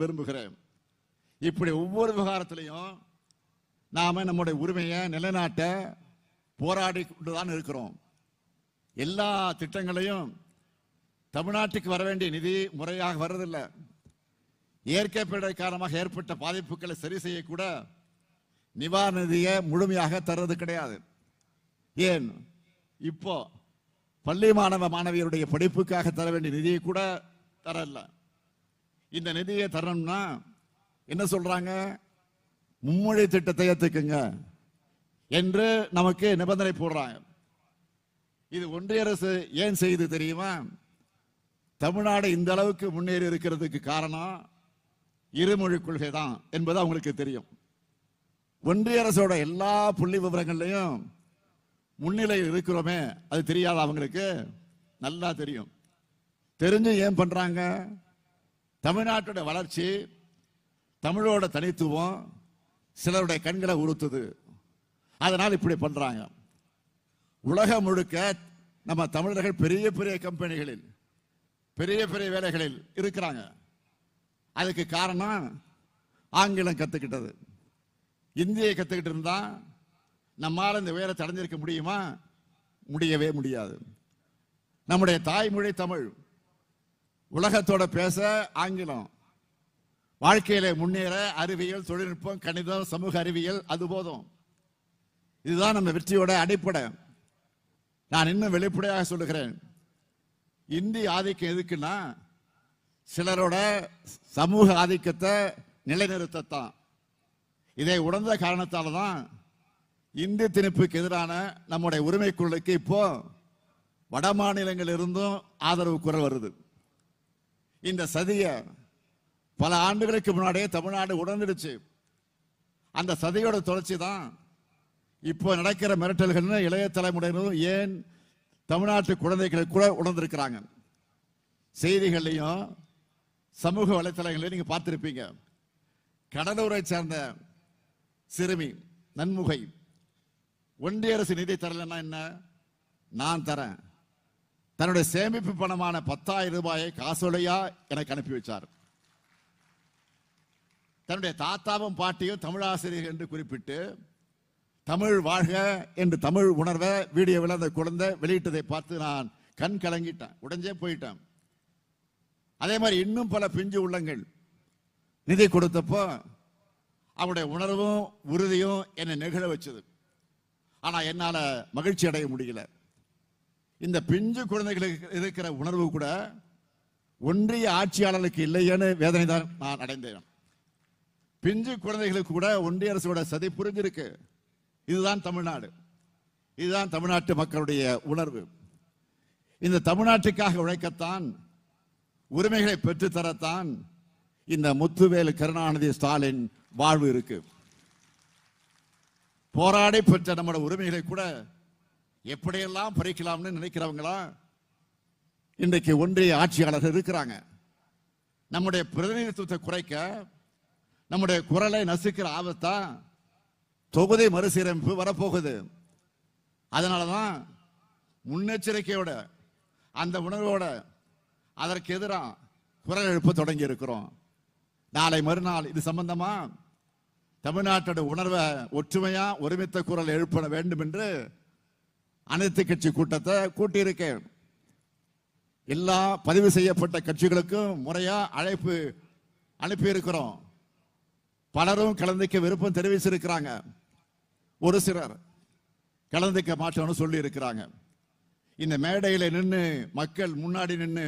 விரும்புகிறேன். இப்படி ஒவ்வொரு விவகாரத்திலையும் நாம நம்முடைய உரிமையை நிலைநாட்ட போராடி கொண்டுதான் இருக்கிறோம். எல்லா திட்டங்களையும் தமிழ்நாட்டுக்கு வர வேண்டிய நிதி முறையாக வர்றதில்லை. இயற்கை பேரிடர் காரணமாக ஏற்பட்ட பாதிப்புகளை சரி செய்யக்கூட நிவாரண நிதியை முழுமையாக தர்றது கிடையாது. ஏன்? இப்போ பள்ளி மாணவ மாணவியருடைய படிப்புக்காக தர வேண்டிய நிதியை கூட தரல. இந்த நிதியை தரணும்னா என்ன சொல்றாங்க? மும்மொழி திட்டத்தை ஏத்துக்குங்க என்று நமக்கு நிபந்தனை போடுறாங்க. இது ஒன்றிய அரசு ஏன் செய்து தெரியுமா? தமிழ்நாடு இந்த அளவுக்கு முன்னேறி இருக்கிறதுக்கு காரணம் இருமொழி கொள்கை தான் என்பது அவங்களுக்கு தெரியும். ஒன்றிய அரசோட எல்லா புள்ளி விவரங்கள்லையும் முன்னிலையில் இருக்கிறோமே அது தெரியாத அவங்களுக்கு நல்லா தெரியும். தெரிஞ்சு ஏன் பண்றாங்க? தமிழ்நாட்டோட வளர்ச்சி தமிழோட தனித்துவம் சிலருடைய கண்களை உறுத்துது. அதனால் இப்படி பண்றாங்க. உலகம் முழுக்க நம்ம தமிழர்கள் பெரிய பெரிய கம்பெனிகளில் பெரிய பெரிய வேலைகளில் இருக்கிறாங்க. அதுக்கு காரணம் ஆங்கிலம் கத்துக்கிட்டது. இந்தியை கத்துக்கிட்டு இருந்தா நம்மால் இந்த வேலை தடைஞ்சிருக்க முடியுமா? முடியவே முடியாது. நம்முடைய தாய்மொழி தமிழ். உலகத்தோட பேச ஆங்கிலம். வாழ்க்கையில முன்னேற அறிவியல் தொழில்நுட்பம் கணிதம் சமூக அறிவியல் அது போதும். இதுதான் நம்ம வெற்றியோட அடிப்படை. நான் இன்னும் வெளிப்படையாக சொல்லுகிறேன். இந்தி ஆதிக்கம் எதுக்குன்னா சிலரோட சமூக ஆதிக்கத்தை நிலைநிறுத்தத்தான். இதை உணர்ந்த காரணத்தால தான் இந்தி திணிப்புக்கு எதிரான நம்முடைய உரிமை குரலுக்கு இப்போ வட மாநிலங்களிலிருந்தும் ஆதரவு குரல் வருது. இந்த சதிய பல ஆண்டுகளுக்கு முன்னாடியே தமிழ்நாடு உணர்ந்துடுச்சு. அந்த சதியோட தொடர்ச்சி தான் இப்போ நடக்கிற மிரட்டல்கள்னு இளைய தலைமுறையினரும் ஏன் தமிழ்நாட்டு குழந்தைகள் கூட உணர்ந்திருக்கிறாங்க? செய்திகள்லையும் சமூக வலைத்தளங்களையும் நீங்க பார்த்துருப்பீங்க. கடலூரை சேர்ந்த சிறுமி நன்முகை. ஒன்றிய அரசு நிதி தரலன்னா என்ன? நான் தரேன். தன்னுடைய சேமிப்பு பணமான பத்தாயிரம் ரூபாயை காசோலையா எனக்கு அனுப்பி வச்சார். தன்னுடைய தாத்தாவும் பாட்டியும் தமிழாசிரியர் என்று குறிப்பிட்டு தமிழ் வாழ்க என்று தமிழ் உணர்வை வீடியோவில் அந்த குழந்தை வெளியிட்டதை பார்த்து நான் கண் கலங்கிட்டேன். உடஞ்சே போயிட்டேன். அதே மாதிரி இன்னும் பல பிஞ்சு உள்ளங்கள். நிதி கொடுத்தப்போ அவருடைய உணர்வும் உறுதியும் என்னை நெகிழ வச்சது. ஆனால் என்னால் மகிழ்ச்சி அடைய முடியல. இந்த பிஞ்சு குழந்தைகளுக்கு இருக்கிற உணர்வு கூட ஒன்றிய ஆட்சியாளர்களுக்கு இல்லையேன்னு வேதனை தான் நான் அடைந்தேன். பிஞ்சு குழந்தைகளுக்கு கூட ஒன்றிய அரசோட சதி புரிஞ்சிருக்கு. இதுதான் தமிழ்நாடு. இதுதான் தமிழ்நாட்டு மக்களுடைய உணர்வு. இந்த தமிழ்நாட்டுக்காக உழைக்கத்தான் உரிமைகளை பெற்றுத்தரத்தான் இந்த முத்துவேலு கருணாநிதி ஸ்டாலின் வாழ்வு இருக்கு. போராடி பெற்ற நம்மளோட உரிமைகளை கூட எப்படியெல்லாம் பறிக்கலாம்னு நினைக்கிறவங்களா? இன்றைக்கு ஒன்றிய ஆட்சியாளர்கள் இருக்கிறாங்க. நம்முடைய பிரதிநிதித்துவத்தை குறைக்க நம்முடைய குரலை நசுக்கிற ஆபத்தா தொகுதி மறுசீரமைப்பு வரப்போகுது. அதனாலதான் முன்னெச்சரிக்கையோட அந்த உணர்வோட அதற்கு எதிராக குரல் எழுப்ப தொடங்கி இருக்கிறோம் நாளை மறுநாள் இது சம்பந்தமா தமிழ்நாட்டோட உணர்வை ஒற்றுமையா ஒருமித்த குரல் எழுப்ப வேண்டும் என்று அனைத்து கட்சி கூட்டத்தை கூட்டியிருக்கேன். எல்லா பதிவு செய்யப்பட்ட கட்சிகளுக்கும் முறையா அழைப்பு அனுப்பி இருக்கிறோம் பலரும் கலந்துக்க விருப்பம் தெரிவிச்சிருக்கிறாங்க. ஒரு சிலர் கலந்துக்க மாட்டோம்னு சொல்லி இருக்கிறாங்க இந்த மேடையில நின்று மக்கள் முன்னாடி நின்று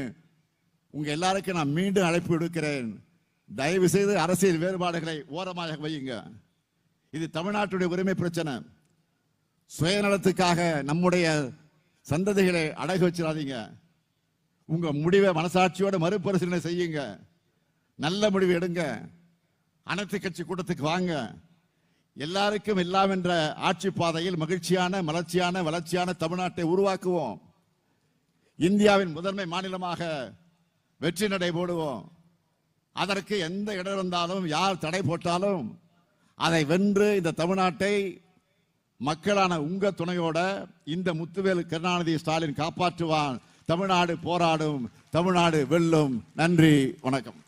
உங்க எல்லாருக்கும் நான் மீண்டும் அழைப்பு விடுக்கிறேன். தயவு செய்து அரசியல் வேறுபாடுகளை ஓரமாக வையுங்க. இது தமிழ்நாட்டுடைய உரிமை பிரச்சனை. சுயநலத்துக்காக நம்முடைய சந்ததிகளை அடகு வச்சிடாதீங்க. உங்க முடிவை மனசாட்சியோட மறுபரிசீலனை செய்யுங்க. நல்ல முடிவு எடுங்க. அனைத்து கட்சி கூட்டத்துக்கு வாங்க. எல்லாருக்கும் எல்லாம் என்ற ஆட்சி பாதையில் மகிழ்ச்சியான மலர்ச்சியான வளர்ச்சியான தமிழ்நாட்டை உருவாக்குவோம். இந்தியாவின் முதன்மை மாநிலமாக வெற்றி நடை போடுவோம். அதற்கு எந்த இடம் இருந்தாலும் யார் தடை போட்டாலும் அதை வென்று இந்த தமிழ்நாட்டை மக்களான உங்க துணையோட இந்த முத்துவேலு கருணாநிதி ஸ்டாலின் காப்பாற்றுவான். தமிழ்நாடு போராடும். தமிழ்நாடு வெல்லும். நன்றி. வணக்கம்.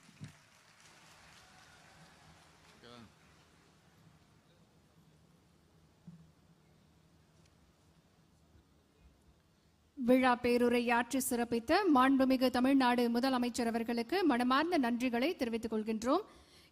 விழா பேருரையாற்றி சிறப்பித்த மாண்புமிகு தமிழ்நாடு முதலமைச்சர் அவர்களுக்கு மனமார்ந்த நன்றிகளை தெரிவித்துக் கொள்கின்றோம்.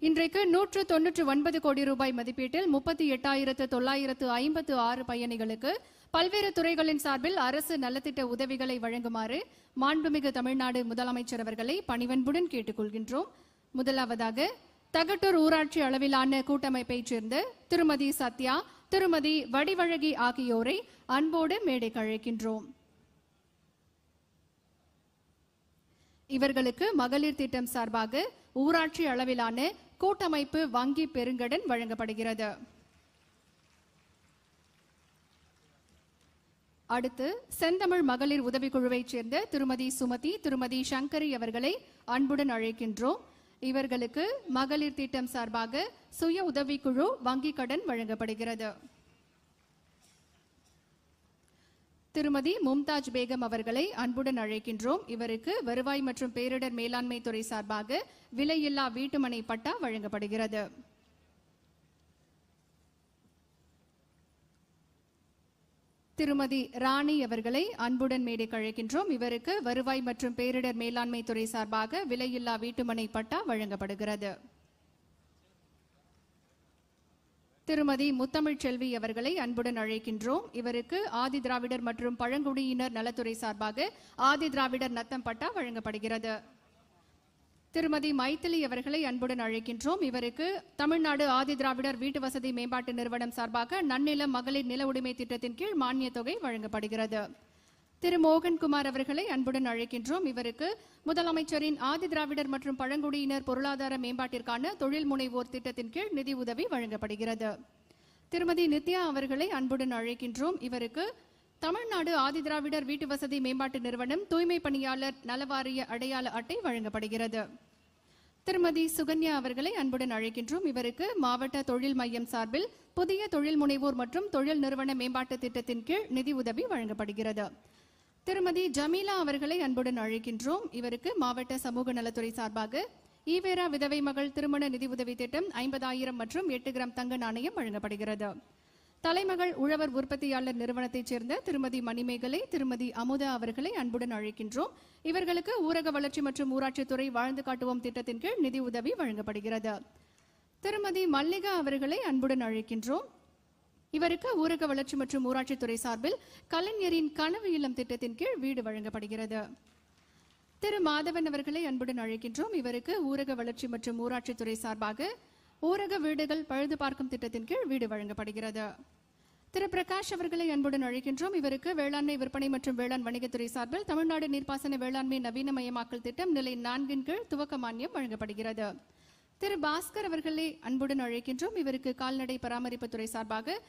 இன்றைக்கு நூற்று தொன்னூற்று ஒன்பது கோடி ரூபாய் மதிப்பீட்டில் முப்பத்தி எட்டாயிரத்து தொள்ளாயிரத்து ஐம்பத்து ஆறு பயணிகளுக்கு பல்வேறு துறைகளின் சார்பில் அரசு நலத்திட்ட உதவிகளை வழங்குமாறு மாண்புமிகு தமிழ்நாடு முதலமைச்சர் அவர்களை பணிவன்புடன் கேட்டுக்கொள்கின்றோம். முதலாவதாக தகட்டூர் ஊராட்சி அளவிலான கூட்டமைப்பைச் சேர்ந்த திருமதி சத்யா திருமதி வடிவழகி ஆகியோரை அன்போடு மேடைக்கு அழைக்கின்றோம். இவர்களுக்கு மகளிர் திட்டம் சார்பாக ஊராட்சி அளவிலான கூட்டமைப்பு வங்கி பெருங்கடன் வழங்கப்படுகிறது. அடுத்து செந்தமிழ் மகளிர் உதவிக்குழுவைச் சேர்ந்த திருமதி சுமதி திருமதி சங்கரி அவர்களை அன்புடன் அழைக்கின்றோம். இவர்களுக்கு மகளிர் திட்டம் சார்பாக சுய உதவிக்குழு வங்கி கடன் வழங்கப்படுகிறது. திருமதி மும்தாஜ் பேகம் அவர்களை அன்புடன் அழைக்கின்றோம். இவருக்கு வருவாய் மற்றும் பேரிடர் மேலாண்மை துறை சார்பாக விலையில்லா வீட்டுமனை பட்டா வழங்கப்படுகிறது. திருமதி ராணி அவர்களை அன்புடன் மேடைக்கு அழைக்கின்றோம். இவருக்கு வருவாய் மற்றும் பேரிடர் மேலாண்மை துறை சார்பாக விலையில்லா வீட்டுமனை பட்டா வழங்கப்படுகிறது. திருமதி முத்தமிழ் செல்வி அவர்களை அன்புடன் அழைக்கின்றோம். இவருக்கு ஆதி திராவிடர் மற்றும் பழங்குடியினர் நலத்துறை சார்பாக ஆதி திராவிடர் நத்தம் பட்டா வழங்கப்படுகிறது. திருமதி மைத்திலி அவர்களை அன்புடன் அழைக்கின்றோம். இவருக்கு தமிழ்நாடு ஆதி திராவிடர் வீட்டு வசதி மேம்பாட்டு நிறுவனம் சார்பாக நன்னிலம் மகளிர் நில உரிமை திட்டத்தின் கீழ் மானிய தொகை வழங்கப்படுகிறது. திரு மோகன்குமார் அவர்களை அன்புடன் அழைக்கின்றோம். இவருக்கு முதலமைச்சரின் ஆதி திராவிடர் மற்றும் பழங்குடியினர் பொருளாதார மேம்பாட்டிற்கான தொழில் முனைவோர் திட்டத்தின் கீழ் நிதி உதவி வழங்கப்படுகிறது. திருமதி நித்யா அவர்களை அன்புடன் அழைக்கின்றோம். இவருக்கு தமிழ்நாடு ஆதிதிராவிடர் வீட்டு வசதி மேம்பாட்டு நிறுவனம் தூய்மை பணியாளர் நலவாரிய அடையாள அட்டை வழங்கப்படுகிறது. திருமதி சுகன்யா அவர்களை அன்புடன் அழைக்கின்றோம். இவருக்கு மாவட்ட தொழில் மையம் சார்பில் புதிய தொழில் முனைவோர் மற்றும் தொழில் நிறுவன மேம்பாட்டு திட்டத்தின் கீழ் நிதி உதவி வழங்கப்படுகிறது. திருமதி ஜமீலா அவர்களை அன்புடன் அழைக்கின்றோம். இவருக்கு மாவட்ட சமூக நலத்துறை சார்பாக ஈவேரா விதவை மகள் திருமண நிதி உதவி திட்டம் ஐம்பதாயிரம் மற்றும் எட்டு கிராம் தங்க நாணயம் வழங்கப்படுகிறது. தலைமகள் உழவர் உற்பத்தியாளர் நிறுவனத்தைச் சேர்ந்த திருமதி மணிமேகலை திருமதி அமுதா அவர்களை அன்புடன் அழைக்கின்றோம். இவர்களுக்கு ஊரக வளர்ச்சி மற்றும் ஊராட்சித்துறை வாழ்ந்து காட்டுவோம் திட்டத்தின் கீழ் நிதி உதவி வழங்கப்படுகிறது. திருமதி மல்லிகா அவர்களை அன்புடன் அழைக்கின்றோம். இவருக்கு ஊரக வளர்ச்சி மற்றும் ஊராட்சித்துறை சார்பில் கலைஞரின் கனவு இல்லம் திட்டத்தின் கீழ் வீடு வழங்கப்படுகிறது. திரு. மாதவன் அவர்களை அன்புடன் அழைக்கின்றோம். இவருக்கு ஊரக வளர்ச்சி மற்றும் ஊராட்சித்துறை சார்பாக ஊரக வீடுகள் பழுது பார்க்கும் திட்டத்தின் கீழ் வீடு வழங்கப்படுகிறது. திரு. பிரகாஷ் அவர்களை அன்புடன் அழைக்கின்றோம். இவருக்கு வேளாண்மை விற்பனை மற்றும் வேளாண் வணிகத்துறை சார்பில் தமிழ்நாடு நீர்ப்பாசன வேளாண்மை நவீனமயமாக்கல் திட்டம் நிலை நான்கின் கீழ் துவக்க மானியம் வழங்கப்படுகிறது. திரு பாஸ்கர் அவர்களை அன்புடன் அழைக்கின்றோம். இவருக்கு கால்நடை பராமரிப்புத்துறை சார்பாக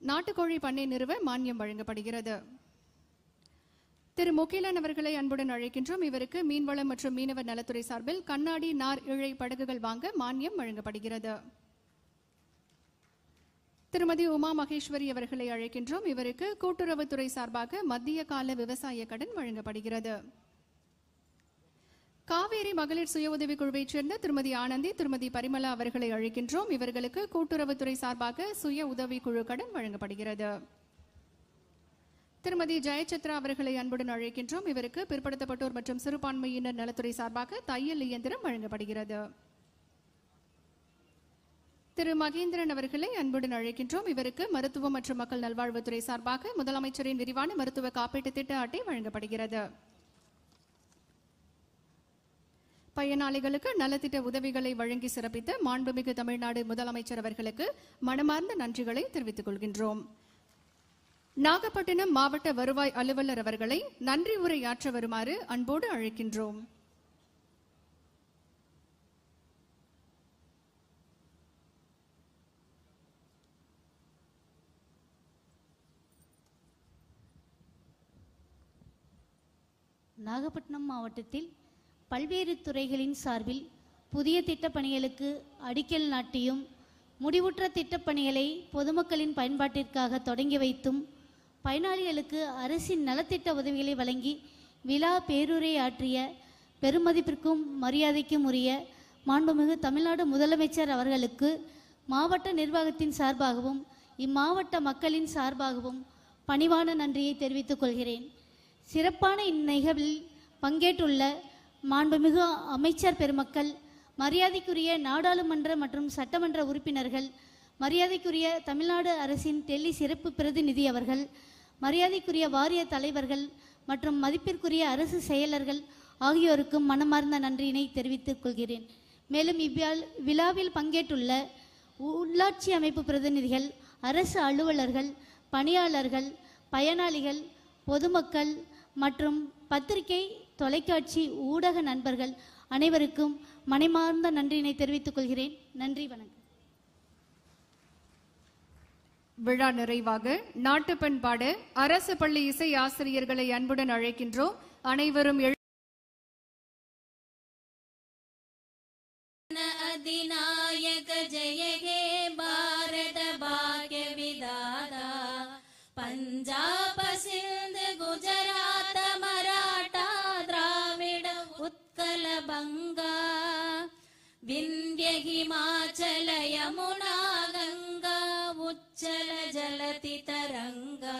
நாட்டுக்கோழி பண்ணை நிறுவ மானியம் வழங்கப்படுகிறது. திரு முகிலன் அவர்களை அன்புடன் அழைக்கின்றோம். இவருக்கு மீன்வளம் மற்றும் மீனவர் நலத்துறை சார்பில் கண்ணாடி நார் இழை படகுகள் வாங்க மானியம் வழங்கப்படுகிறது. திருமதி உமா மகேஸ்வரி அவர்களை அழைக்கின்றோம். இவருக்கு கூட்டுறவுத்துறை சார்பாக மத்திய கால விவசாய கடன் வழங்கப்படுகிறது. காவேரி மகளிர் சுய உதவிக் குழுவைச் சேர்ந்த திருமதி ஆனந்தி திருமதி பரிமலா அவர்களை அழைக்கின்றோம். இவர்களுக்கு கூட்டுறவுத்துறை சார்பாக சுய உதவி குழு கடன் வழங்கப்படுகிறது. திருமதி ஜெயச்சத்ரா அவர்களை அன்புடன் அழைக்கின்றோம். இவருக்கு பிற்படுத்தப்பட்டோர் மற்றும் சிறுபான்மையினர் நலத்துறை சார்பாக தையல் இயந்திரம் வழங்கப்படுகிறது. திரு. மகேந்திரன் அவர்களை அன்புடன் அழைக்கின்றோம். இவருக்கு மருத்துவம் மற்றும் மக்கள் நல்வாழ்வுத்துறை சார்பாக முதலமைச்சரின் விரிவான மருத்துவ காப்பீட்டு திட்ட அட்டை வழங்கப்படுகிறது. பயனாளிகளுக்கு நலத்திட்ட உதவிகளை வழங்கி சிறப்பித்த மாண்புமிகு தமிழ்நாடு முதலமைச்சர் அவர்களுக்கு மனமார்ந்த நன்றிகளை தெரிவித்துக் கொள்கின்றோம். நாகப்பட்டினம் மாவட்ட வருவாய் அலுவலர் அவர்களை நன்றி உரையாற்ற வருமாறு அன்போடு அழைக்கின்றோம். நாகப்பட்டினம் மாவட்டத்தில் பல்வேறு துறைகளின் சார்பில் புதிய திட்டப்பணிகளுக்கு அடிக்கல் நாட்டியும் முடிவுற்ற திட்டப்பணிகளை பொதுமக்களின் பயன்பாட்டிற்காக தொடங்கி வைத்தும் பயனாளிகளுக்கு அரசின் நலத்திட்ட உதவிகளை வழங்கி விழா பேருரை ஆற்றிய பெருமதிப்பிற்கும் மரியாதைக்கும் உரிய மாண்புமிகு தமிழ்நாடு முதலமைச்சர் அவர்களுக்கு மாவட்ட நிர்வாகத்தின் சார்பாகவும் இம்மாவட்ட மக்களின் சார்பாகவும் பணிவான நன்றியை தெரிவித்துக் கொள்கிறேன். சிறப்பான இந்நிகழ்வில் பங்கேற்றுள்ள மாண்புமிகு அமைச்சர் பெருமக்கள் மரியாதைக்குரிய நாடாளுமன்ற மற்றும் சட்டமன்ற உறுப்பினர்கள் மரியாதைக்குரிய தமிழ்நாடு அரசின் டெல்லி சிறப்பு பிரதிநிதி அவர்கள் மரியாதைக்குரிய வாரிய தலைவர்கள் மற்றும் மதிப்பிற்குரிய அரசு செயலர்கள் ஆகியோருக்கும் மனமார்ந்த நன்றியினை தெரிவித்துக் கொள்கிறேன். மேலும் இவ்வியால் விழாவில் பங்கேற்றுள்ள உள்ளாட்சி அமைப்பு பிரதிநிதிகள் அரசு அலுவலர்கள் பணியாளர்கள் பயனாளிகள் பொதுமக்கள் மற்றும் பத்திரிகை தொலைக்காட்சி ஊடக நண்பர்கள் அனைவருக்கும் மனைமார்ந்த நன்றியினை தெரிவித்துக் கொள்கிறேன். நன்றி வணக்கம். விழா நிறைவாக நாட்டு பண்பாடு அரசு பள்ளி இசை ஆசிரியர்களை அன்புடன் அழைக்கின்றோம். அனைவரும் அதிநாயக ஜெயகே द्राविड उत्कल बङ्गा विन्ध्य हिमाचल यमुना गङ्गा उच्चल जलति तरङ्गा